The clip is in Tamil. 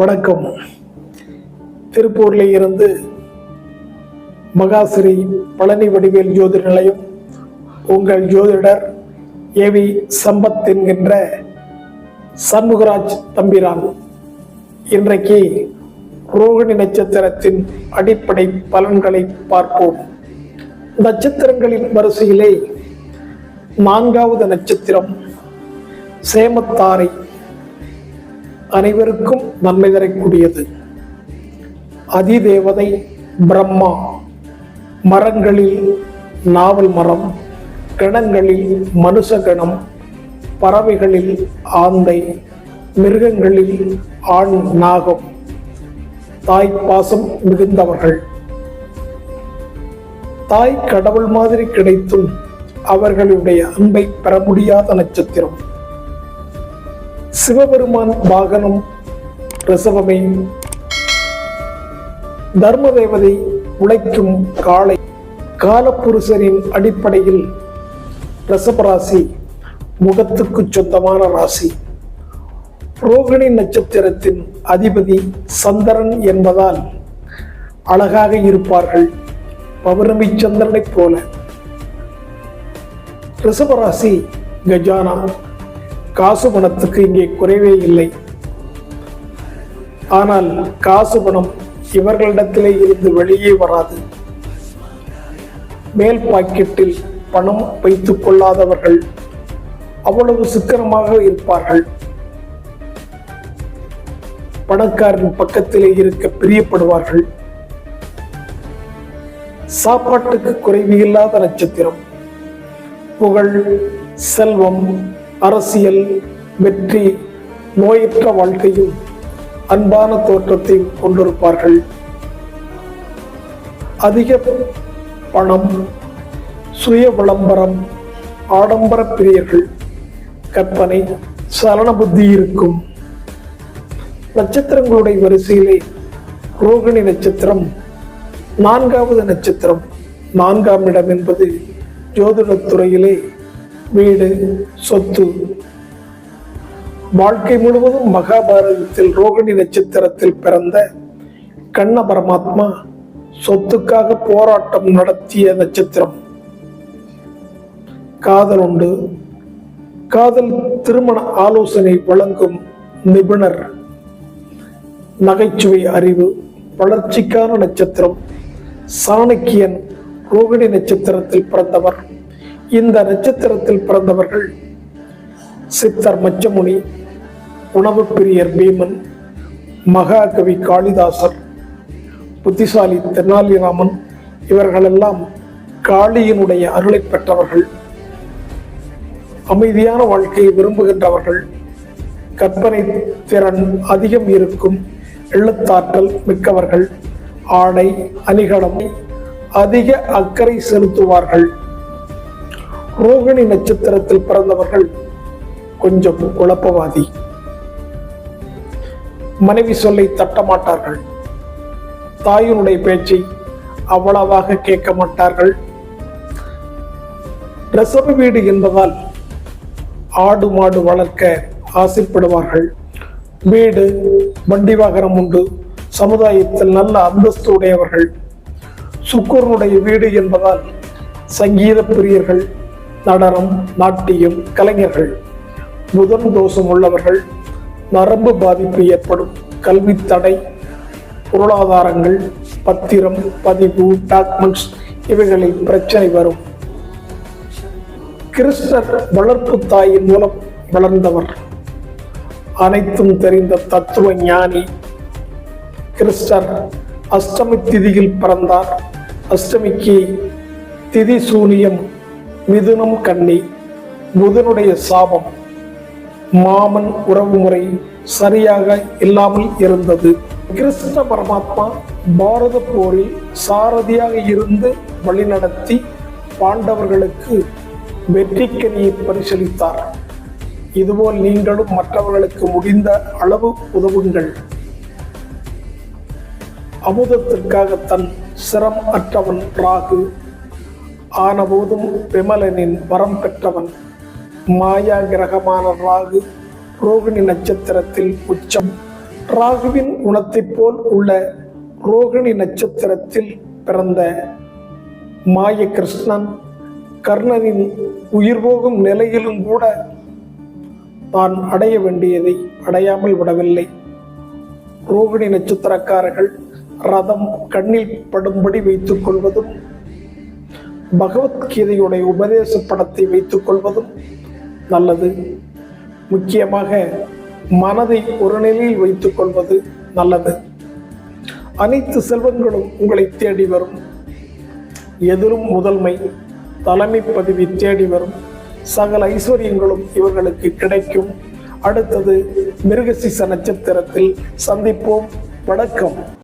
வணக்கம். திருப்பூரில் இருந்து மகாஸ்ரீ பழனி வடிவேல் ஜோதிட நிலையம் உங்கள் ஜோதிடர் ஏவி சம்பத் என்கின்ற சண்முகராஜ் தம்பிரான். இன்றைக்கு ரோகிணி நட்சத்திரத்தின் அடிப்படை பலன்களை பார்ப்போம். நட்சத்திரங்களின் வரிசையிலே நான்காவது நட்சத்திரம் சேமத்தாரை அனைவருக்கும் நன்மை தரக்கூடியது. அதிதேவதை பிரம்மா மரங்களில் நாவல் மரம் கணங்களில் மனுஷ கணம் பறவைகளில் ஆந்தை மிருகங்களில் ஆண் நாகம் தாய் பாசம் மிகுந்தவர்கள். தாய் கடவுள் மாதிரி கிடைத்தும் அவர்களுடைய அன்பை பெற முடியாத நட்சத்திரம். சிவபெருமான் வாகனம் ரிசவமே தர்ம தேவதை உழைக்கும் காளை காலப்புருஷரின் அடிப்படையில் பிரசவராசி முகத்துக்கு சொந்தமான ராசி. ரோகிணி நட்சத்திரத்தின் அதிபதி சந்திரன் என்பதால் அழகாக இருப்பார்கள். பௌர்ணமி சந்திரனைப் போல. ரிஷபராசி கஜானா காசு பணத்துக்கு இங்கே குறைவே இல்லை. ஆனால் காசு பணம் இவர்களிடத்திலே இருந்து வெளியே வராது. மேல் பாக்கெட்டில் பணம் வைத்துக் கொள்ளாதவர்கள் அவ்வளவு சிக்கனமாக இருப்பார்கள். பணக்காரன் பக்கத்திலே இருக்க பிரியப்படுவார்கள். சாப்பாட்டுக்கு குறைவு இல்லாத நட்சத்திரம். புகழ் செல்வம் அரசியல் வெற்றி நோயற்ற வாழ்க்கையும் அன்பான தோற்றத்தையும் கொண்டிருப்பார்கள். அதிக பணம் சுய விளம்பரம் ஆடம்பர பிரியர்கள் கற்பனை சலன புத்தி இருக்கும். நட்சத்திரங்களுடைய வரிசையிலே ரோகிணி நட்சத்திரம் நான்காவது நட்சத்திரம் நான்காம் இடம் என்பது ஜோதிடத்துறையிலே துறையிலே வீடு சொத்து. வாழ்க்கை முழுவதும் மகாபாரதத்தில் ரோகிணி நட்சத்திரத்தில் பிறந்த கண்ண பரமாத்மா சொத்துக்காக போராட்டம் நடத்திய நட்சத்திரம். காதல் உண்டு. காதல் திருமண ஆலோசனை வழங்கும் நிபுணர். நகைச்சுவை அறிவு வளர்ச்சிக்கான நட்சத்திரம். சாணக்கியன் ரோகிணி நட்சத்திரத்தில் பிறந்தவர். இந்த நட்சத்திரத்தில் பிறந்தவர்கள் சித்தர் மச்சமுனி உணவு பிரியர் பீமன் மகாகவி காளிதாசர் புத்திசாலி தெனாலிராமன் இவர்களெல்லாம் காளியினுடைய அருளை பெற்றவர்கள். அமைதியான வாழ்க்கையை விரும்புகின்றவர்கள். கற்பனை திறன் அதிகம் இருக்கும் எழுத்தாற்றல் மிக்கவர்கள். ஆடை அணிகலம் அதிக அக்கறை செலுத்துவார்கள். ரோகிணி நட்சத்திரத்தில் பிறந்தவர்கள் கொஞ்சம் குழப்பவாதி. மனைவி சொல்லை தட்டமாட்டார்கள். தாயினுடைய பேச்சை அவ்வளவாக கேட்க மாட்டார்கள். ரசப வீடு என்பதால் ஆடு மாடு வளர்க்க ஆசைப்படுவார்கள். வீடு வண்டி வாகனம் உண்டு. சமுதாயத்தில் நல்ல அந்தஸ்து உடையவர்கள். சுக்கரனுடைய வீடு என்பதால் சங்கீத பிரியர்கள். நடனம் நாட்டியம் கலைஞர்கள் புதன் தோஷம் உள்ளவர்கள் நரம்பு பாதிப்பு ஏற்படும் கல்வி தடை பொருளாதாரங்கள் பத்திரம் பதிவு டாக்குமெண்ட்ஸ் இவைகளில் பிரச்சனை வரும். கிருஷ்ணர் வளர்ப்பு தாயின் மூலம் வளர்ந்தவர். அனைத்தும் தெரிந்த தத்துவ ஞானி. கிறிஸ்டர் அஷ்டமி திதியில் பிறந்தார். அஷ்டமிக்கு திதி சூனியம் மிதுனம் கண்ணி புதனுடைய சாபம். மாமன் உறவுமுறை சரியாக இல்லாமல் இருந்தது. கிருஷ்ண பரமாத்மா பாரத போரில் சாரதியாக இருந்து வழிநடத்தி பாண்டவர்களுக்கு வெற்றிக்கனியை பரிசளித்தார். இதுபோல் நீங்களும் மற்றவர்களுக்கு முடிந்த அளவு உதவுங்கள். அமுதத்திற்காக தன் சிரம் அற்றவன் ராகு. ஆனபோதும் விமலனின் வரம் பெற்றவன். மாயா கிரகமான ராகு ரோகிணி நட்சத்திரத்தில் உச்சம். ராகுவின் குணத்தைப் போல் உள்ள ரோகிணி நட்சத்திரத்தில் பிறந்த மாய கிருஷ்ணன் கர்ணனின் உயிர் போகும் நிலையிலும் கூட தான் அடைய வேண்டியதை அடையாமல் விடவில்லை. ரோகிணி நட்சத்திரக்காரர்கள் ரதம் கண்ணில் படும்படி வைத்துக் கொள்வதும் பகவத்கீதையுடைய உபதேச படத்தை வைத்துக் கொள்வதும் நல்லது. முக்கியமாக மனதை ஒரு நிலையில் வைத்துக் கொள்வது நல்லது. அனைத்து செல்வங்களும் உங்களை தேடி வரும். எதிரும் முதன்மை தலைமை பதவி தேடி வரும். சகல ஐஸ்வர்யங்களும் இவர்களுக்கு கிடைக்கும். அடுத்தது மிருகசிச நட்சத்திரத்தில் சந்திப்போம். வணக்கம்.